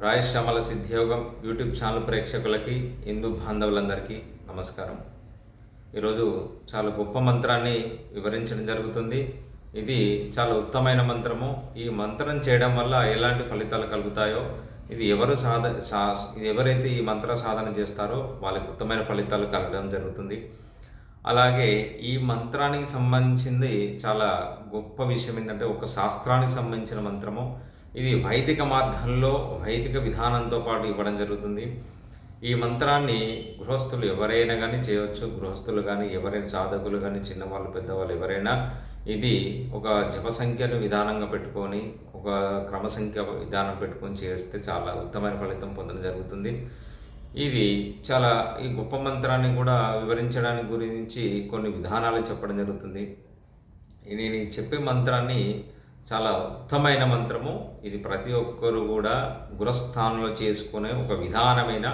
రాయ్ రాయశ్యామల సిద్ధియోగం YouTube channel ప్రేక్షకులకి హిందూ బాంధవులందరికీ నమస్కారం. ఈరోజు చాలా గొప్ప మంత్రాన్ని వివరించడం జరుగుతుంది. ఇది చాలా ఉత్తమైన మంత్రము. ఈ మంత్రం చేయడం వల్ల ఎలాంటి ఫలితాలు కలుగుతాయో ఇది ఎవరు సాధ సా ఇది ఎవరైతే ఈ మంత్ర సాధన చేస్తారో వాళ్ళకి ఉత్తమైన ఫలితాలు కలగడం జరుగుతుంది. అలాగే ఈ మంత్రానికి సంబంధించింది చాలా గొప్ప విషయం ఏంటంటే ఒక శాస్త్రానికి సంబంధించిన మంత్రము. ఇది వైదిక మార్గంలో వైదిక విధానంతో పాటు ఇవ్వడం జరుగుతుంది. ఈ మంత్రాన్ని గృహస్థులు ఎవరైనా కానీ చేయవచ్చు గృహస్థులు కానీ ఎవరైనా సాధకులు కానీ చిన్నవాళ్ళు పెద్దవాళ్ళు ఎవరైనా ఇది ఒక జప సంఖ్యను విధానంగా పెట్టుకొని ఒక క్రమ సంఖ్య విధానం పెట్టుకొని చేస్తే చాలా ఉత్తమైన ఫలితం పొందడం జరుగుతుంది. ఇది చాలా ఈ గొప్ప మంత్రాన్ని కూడా వివరించడానికి గురించి కొన్ని విధానాలు చెప్పడం జరుగుతుంది. నేను చెప్పే మంత్రాన్ని చాలా ఉత్తమైన మంత్రము. ఇది ప్రతి ఒక్కరు కూడా గురస్థానంలో చేసుకునే ఒక విధానమైన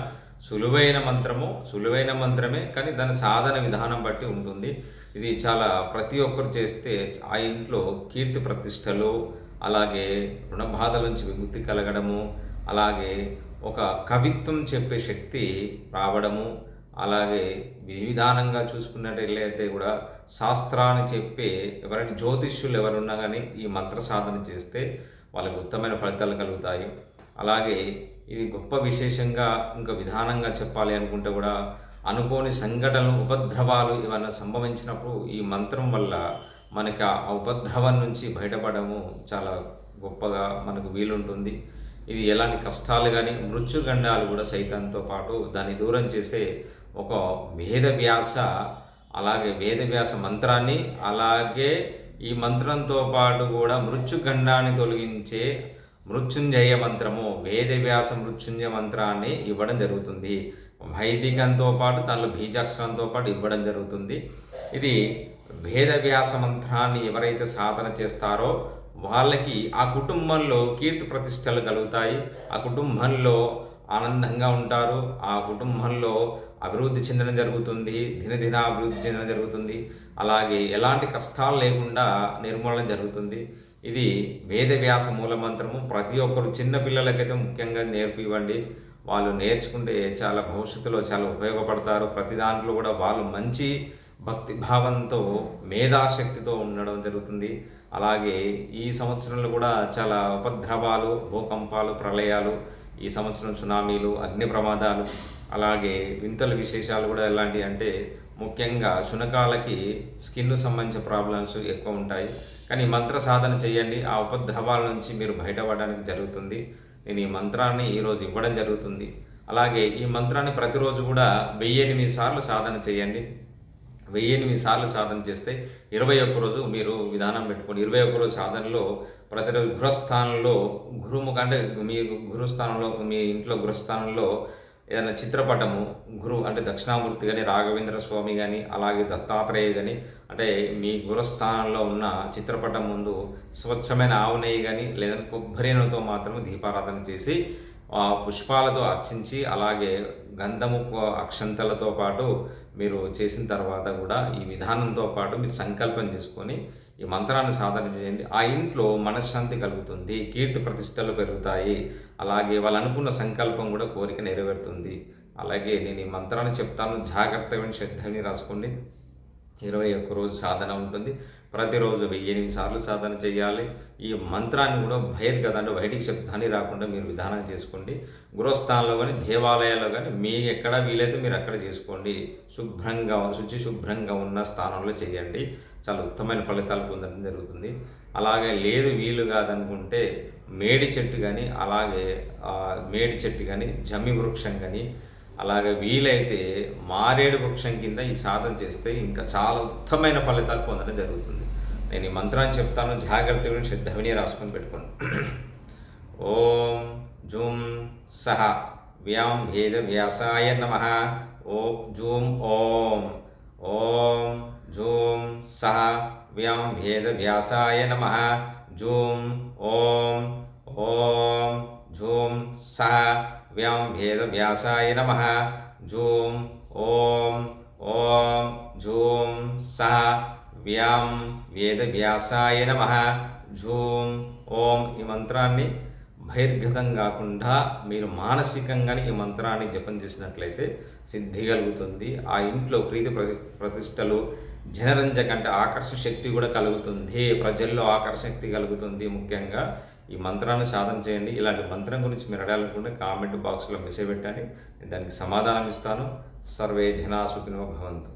సులువైన మంత్రము. సులువైన మంత్రమే కానీ దాని సాధన విధానం బట్టి ఉంటుంది. ఇది చాలా ప్రతి ఒక్కరు చేస్తే ఆ ఇంట్లో కీర్తి ప్రతిష్టలు అలాగే రుణ బాధల నుంచి విముక్తి కలగడము అలాగే ఒక కవిత్వం చెప్పే శక్తి రావడము అలాగే విధి విధానంగా చూసుకున్నట్లయితే కూడా శాస్త్రాన్ని చెప్పే ఎవరైనా జ్యోతిష్యులు ఎవరున్నా కానీ ఈ మంత్ర సాధన చేస్తే వాళ్ళకి ఉత్తమైన ఫలితాలు కలుగుతాయి. అలాగే ఇది గొప్ప విశేషంగా ఇంకా విధానంగా చెప్పాలి అనుకుంటే కూడా అనుకోని సంఘటనలు ఉపద్రవాలు ఏమైనా సంభవించినప్పుడు ఈ మంత్రం వల్ల మనకి ఆ ఉపద్రవం నుంచి బయటపడము చాలా గొప్పగా మనకు వీలుంటుంది. ఇది ఎలాంటి కష్టాలు కానీ మృత్యుగండాలు కూడా సైతంతో పాటు దాన్ని దూరం చేసే ఒక వేదవ్యాస అలాగే వేదవ్యాస మంత్రాన్ని అలాగే ఈ మంత్రంతో పాటు కూడా మృత్యుగండాన్ని తొలగించే మృత్యుంజయ మంత్రము వేదవ్యాస మృత్యుంజయ మంత్రాన్ని ఇవ్వడం జరుగుతుంది. వైదికంతో పాటు దానిలో బీజాక్షరంతో పాటు ఇవ్వడం జరుగుతుంది. ఇది వేదవ్యాస మంత్రాన్ని ఎవరైతే సాధన చేస్తారో వాళ్ళకి ఆ కుటుంబంలో కీర్తి ప్రతిష్టలు కలుగుతాయి. ఆ కుటుంబంలో ఆనందంగా ఉంటారు. ఆ కుటుంబంలో అభివృద్ధి చెందడం జరుగుతుంది దినదిన అభివృద్ధి చెందడం జరుగుతుంది. అలాగే ఎలాంటి కష్టాలు లేకుండా నిర్మూలన జరుగుతుంది. ఇది వేదవ్యాస మూలమంత్రము. ప్రతి ఒక్కరు చిన్న పిల్లలకైతే ముఖ్యంగా నేర్పివ్వండి వాళ్ళు నేర్చుకుంటే చాలా భవిష్యత్తులో చాలా ఉపయోగపడతారు. ప్రతి దాంట్లో కూడా వాళ్ళు మంచి భక్తి భావంతో మేధాశక్తితో ఉండడం జరుగుతుంది. అలాగే ఈ సంవత్సరంలో కూడా చాలా ఉపద్రవాలు భూకంపాలు ప్రళయాలు ఈ సంవత్సరం సునామీలు అగ్ని ప్రమాదాలు అలాగే వింతల విశేషాలు కూడా ఎలాంటివి అంటే ముఖ్యంగా శునకాలకి స్కిన్ సంబంధించిన ప్రాబ్లమ్స్ ఎక్కువ ఉంటాయి. కానీ మంత్ర సాధన చేయండి. ఆ ఉపద్రవాల నుంచి మీరు బయటపడడానికి జరుగుతుంది. నేను ఈ మంత్రాన్ని ఈరోజు ఇవ్వడం జరుగుతుంది. అలాగే ఈ మంత్రాన్ని ప్రతిరోజు కూడా వెయ్యి ఎనిమిది సార్లు సాధన చేయండి. వెయ్యి ఎనిమిది సార్లు సాధన చేస్తే ఇరవై ఒక్క రోజు మీరు విధానం పెట్టుకోండి. ఇరవై ఒక్క రోజు సాధనలో ప్రతిరోజు గృహస్థానంలో గురుముఖ అంటే మీ గురుస్థానంలో మీ ఇంట్లో గృహస్థానంలో ఏదైనా చిత్రపటము గురు అంటే దక్షిణామూర్తి కానీ రాఘవేంద్ర స్వామి కానీ అలాగే దత్తాత్రేయ కానీ అంటే మీ గురుస్థానంలో ఉన్న చిత్రపటం ముందు స్వచ్ఛమైన ఆవు నెయ్యి కానీ లేదా కొబ్బరి నూనెతో మాత్రమే దీపారాధన చేసి ఆ పుష్పాలతో అర్చించి అలాగే గంధము అక్షంతలతో పాటు మీరు చేసిన తర్వాత కూడా ఈ విధానంతో పాటు మీరు సంకల్పం చేసుకొని ఈ మంత్రాన్ని సాధన చేయండి. ఆ ఇంట్లో మనశ్శాంతి కలుగుతుంది కీర్తి ప్రతిష్టలు పెరుగుతాయి. అలాగే వాళ్ళు అనుకున్న సంకల్పం కూడా కోరిక నెరవేరుతుంది. అలాగే నేను ఈ మంత్రాన్ని చెప్తాను. జాగ్రత్తగా శ్రద్ధని రాసుకోండి. ఇరవై ఒక్క రోజు సాధన ఉంటుంది. ప్రతిరోజు వెయ్యి ఎనిమిది సార్లు సాధన చేయాలి. ఈ మంత్రాన్ని కూడా బహిర్గత అంటే బయటికి శబ్దాన్ని రాకుండా మీరు విధానం చేసుకోండి. గృహస్థానంలో కానీ దేవాలయాల్లో కానీ మీ ఎక్కడ వీలైతే మీరు అక్కడ చేసుకోండి. శుభ్రంగా శుచి శుభ్రంగా ఉన్న స్థానంలో చేయండి. చాలా ఉత్తమైన ఫలితాలు పొందడం జరుగుతుంది. అలాగే లేదు వీలు కాదనుకుంటే మేడి చెట్టు కానీ అలాగే మేడి చెట్టు కానీ జమి వృక్షం కానీ అలాగే వీలైతే మారేడు వృక్షం కింద ఈ సాధన చేస్తే ఇంకా చాలా ఉత్తమైన ఫలితాలు పొందడం జరుగుతుంది. నేను ఈ మంత్రాన్ని చెప్తాను జాగ్రత్తగా శ్రద్ధ విని రాసుకొని పెట్టుకోండి. ఓం జూం సహ వ్యాం భేద వ్యాసాయ నమ. ఓ జూం ఓం. ఓం జూం సహ వ్యాం భేద వ్యాసాయ నమ. జూం ఓం ఓం జూం సహ వ్యాం భేద వ్యాసాయ నమ. జూం ఓం ఓం జూం సహ వ్యాం వేద వ్యాసాయ నమ. జూం ఓం ఈ మంత్రాన్ని బహిర్గతం కాకుండా మీరు మానసికంగానే ఈ మంత్రాన్ని జపం చేసినట్లయితే సిద్ధి కలుగుతుంది. ఆ ఇంట్లో ప్రీతి ప్ర- ప్రతిష్టలు జనరంజక అంటే ఆకర్షణ శక్తి కూడా కలుగుతుంది. ప్రజల్లో ఆకర్షణ శక్తి కలుగుతుంది ముఖ్యంగా. ఈ మంత్రాన్ని సాధన చేయండి. ఇలాంటి మంత్రం గురించి మీరు అడగాలనుకుంటే కామెంట్ బాక్స్లో మెసేజ్ పెట్టండి. దానికి సమాధానం ఇస్తాను. సర్వే జనా సుఖినో భవంతు.